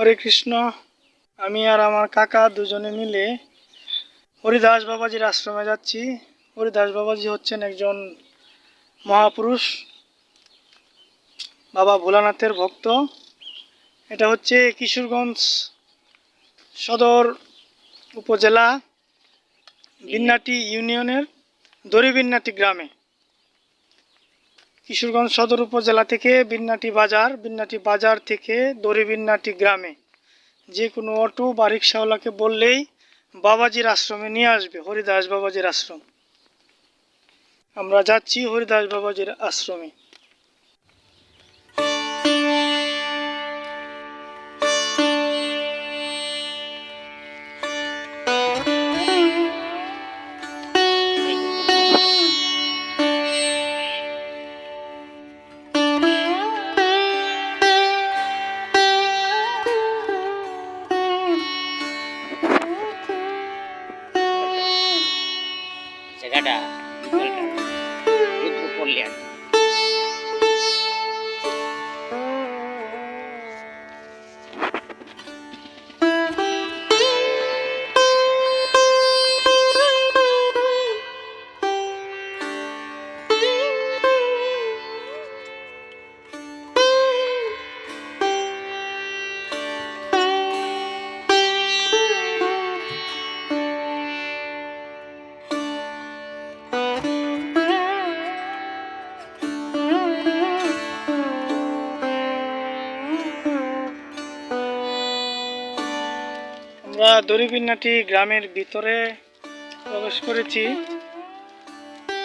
হরে কৃষ্ণ, আমি আর আমার কাকা দুজনে মিলে হরিদাস বাবাজির আশ্রমে যাচ্ছি। হরিদাস বাবাজি হচ্ছেন একজন মহাপুরুষ, বাবা ভোলানাথের ভক্ত। এটা হচ্ছে কিশোরগঞ্জ সদর উপজেলা বিন্নাটি ইউনিয়নের দড়িবিন্নাটি গ্রামে। কিশোরগঞ্জ সদর উপজেলা থেকে বিন্নাটি বাজার বিন্নাটি বাজার থেকে দড়িবিন্নাটি গ্রামে। যে কোনো অটো বা রিক্সাওয়ালাকে বললেই বাবাজির আশ্রমে নিয়ে আসবে, হরিদাস বাবাজির আশ্রম। আমরা যাচ্ছি হরিদাস বাবাজির আশ্রমে। আমরা দড়িবিন্নাটি গ্রামের ভিতরে প্রবেশ করেছি।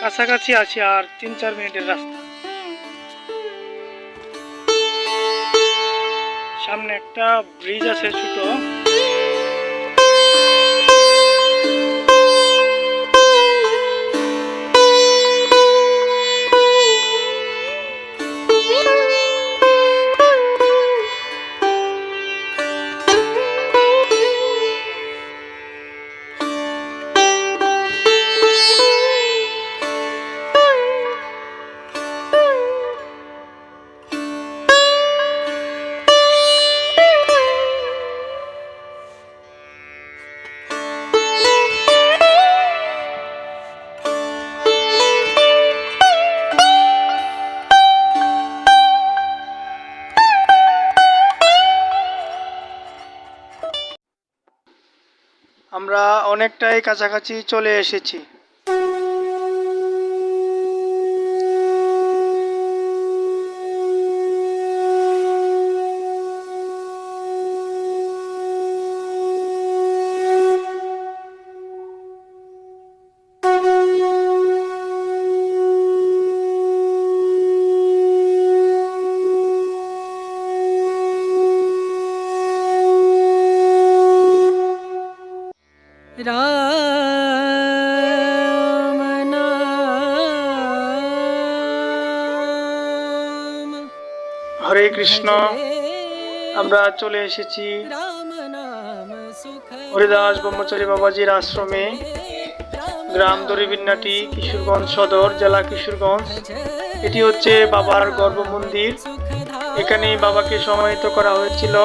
কাছাকাছি আছি আর তিন চার মিনিটের রাস্তা। সামনে একটা ব্রিজ আছে ছোট। আমরা অনেকটাই কাছাকাছি চলে এসেছি। রাম হরে কৃষ্ণ আমরা চলে এসেছি হরিদাস ব্রহ্মচারী বাবাজির আশ্রমে গ্রাম দরিবিন্নাটি কিশোরগঞ্জ সদর জেলা কিশোরগঞ্জ। এটি হচ্ছে বাবার গর্ভ মন্দির এখানে বাবাকে সমাহিত করা হয়েছিল।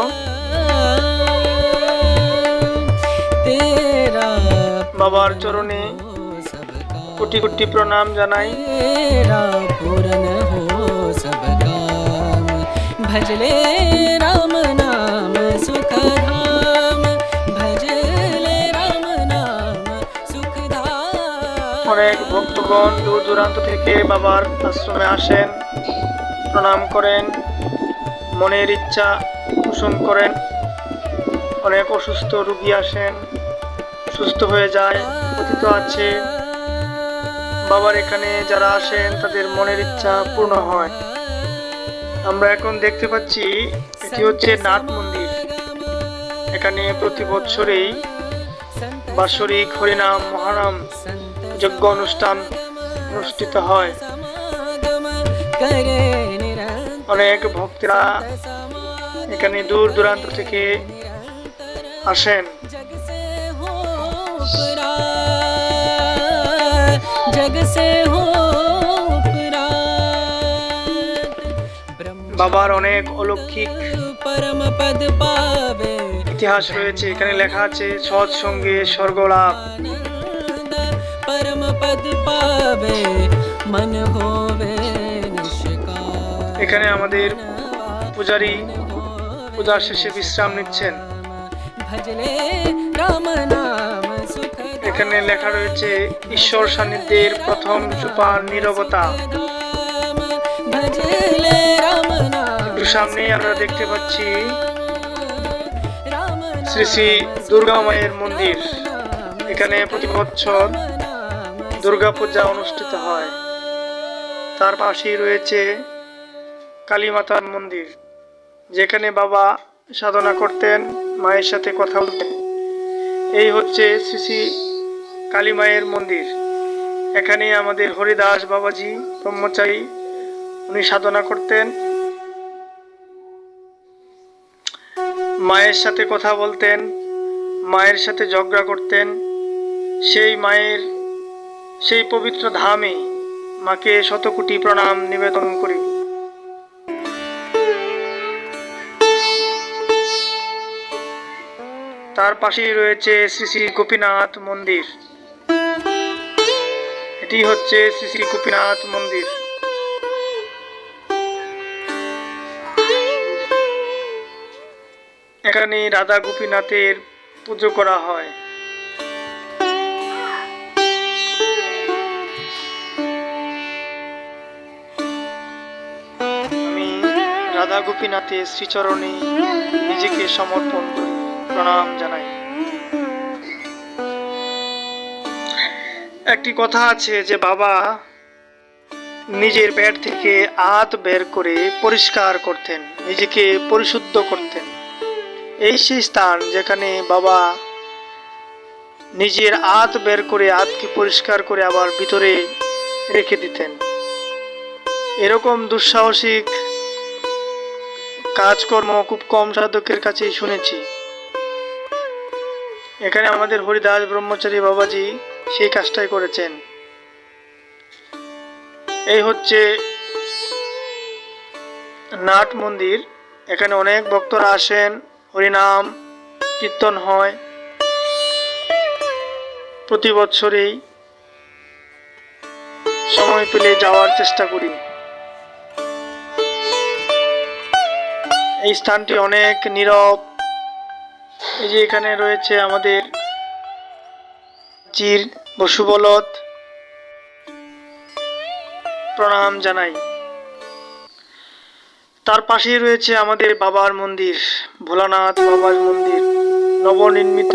বাবার চরণে কোটি কোটি প্রণাম জানাই। ভজলে রাম নাম সুখধাম ভজলে রাম নাম সুখধাম অনেক ভক্তগণ দূর দূরান্ত থেকে বাবার আশ্রমে আসেন প্রণাম করেন মনের ইচ্ছা পোষণ করেন। অনেক অসুস্থ রুগী আসেন। সুস্থ হয়ে যায় কথিত আছে। বাবার এখানে যারা আসেন, তাদের মনের ইচ্ছা পূর্ণ হয়। আমরা এখন দেখতে পাচ্ছি এটি হচ্ছে নাট মন্দির। এখানে প্রতি বছরেই বাৎসরিক হরিনাম মহারাম যজ্ঞ অনুষ্ঠান অনুষ্ঠিত হয়। অনেক ভক্তরা এখানে দূর দূরান্ত থেকে আসেন। पुरा जग से हो पुरा বাবার অনেক অলৌকিক परम पद पावे ইতিহাস রয়েছে এখানে লেখা আছে সৎ সঙ্গে স্বর্গলাভ आनंद परम पद पावे मन होवे निष्काम এখানে আমাদের পূজারী পূজার শেষে বিশ্রাম নিচ্ছেন भजले राम नाम सुख এখানে লেখা রয়েছে, ঈশ্বর সান্নিধ্যের প্রথম সুপার নিরবতা। একটু সামনে আমরা দেখতে পাচ্ছি শ্রী শ্রী দুর্গা মায়ের মন্দির। এখানে প্রতি বছর দুর্গাপূজা অনুষ্ঠিত হয়। তার পাশেই রয়েছে কালীমাতার মন্দির, যেখানে বাবা সাধনা করতেন, মায়ের সাথে কথা বলতেন। এই হচ্ছে শ্রী শ্রী কালী মায়ের মন্দির। এখানে আমাদের হরিদাস বাবাজি ব্রহ্মচারী, উনি সাধনা করতেন। মায়ের সাথে কথা বলতেন, মায়ের সাথে ঝগড়া করতেন। সেই মায়ের, সেই পবিত্র ধামে মাকে শতকোটি প্রণাম নিবেদন করি। তার পাশেই রয়েছে শ্রী শ্রী গোপীনাথ মন্দির। এটি হচ্ছে শ্রী শ্রী গোপীনাথ মন্দির। এখানে রাধা গোপীনাথের পুজো করা হয়। আমি রাধা গোপীনাথের শ্রীচরণে নিজেকে সমর্পণ করি, প্রণাম জানাই। একটি কথা আছে যে বাবা নিজের পেট থেকে আত বের করে পরিষ্কার করতেন, নিজেকে পরিশুদ্ধ করতেন। এই সেই স্থান যেখানে বাবা নিজের আত বের করে আতকে পরিষ্কার করে আবার ভিতরে রেখে দিতেন। এরকম দুঃসাহসিক কাজকর্ম খুব কম সাধকের কাছেই শুনেছি। এখানে আমাদের হরিদাস ব্রহ্মচারী বাবাজি সেই কাজটাই করেছেন। এই হচ্ছে নাট মন্দির। এখানে অনেক ভক্তরা আসেন, হরিনাম, কীর্তন হয়। প্রতি বছরেই সময় পেলে যাওয়ার চেষ্টা করি। এই স্থানটি অনেক নীরব। এই যে এখানে রয়েছে আমাদের চির বসুবলত প্রণাম জানাই। তার পাশেই রয়েছে আমাদের বাবার মন্দির, ভোলানাথ বাবার মন্দির, নবনির্মিত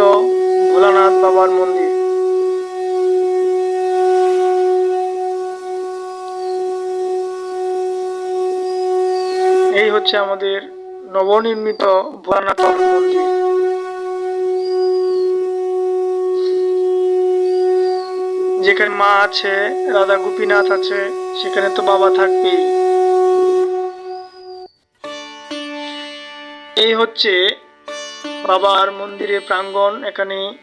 ভোলানাথ বাবার মন্দির। এই হচ্ছে আমাদের নবনির্মিত ভোলানাথ বাবার মন্দির। যেখানে মা আছে, রাধা গোপীনাথ আছে, সেখানে তো বাবা থাকবেই। এই হচ্ছে বাবার মন্দিরে প্রাঙ্গণ। এখানে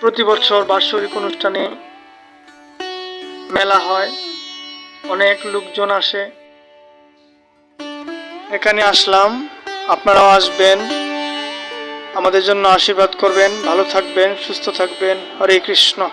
প্রতি বছর বাৎসরিক অনুষ্ঠানে মেলা হয়। অনেক লোকজন আসে। এখানে আসলাম। আপনারাও আসবেন। আমাদের জন্য আশীর্বাদ করবেন। ভালো থাকবেন, সুস্থ থাকবেন। হরে কৃষ্ণ।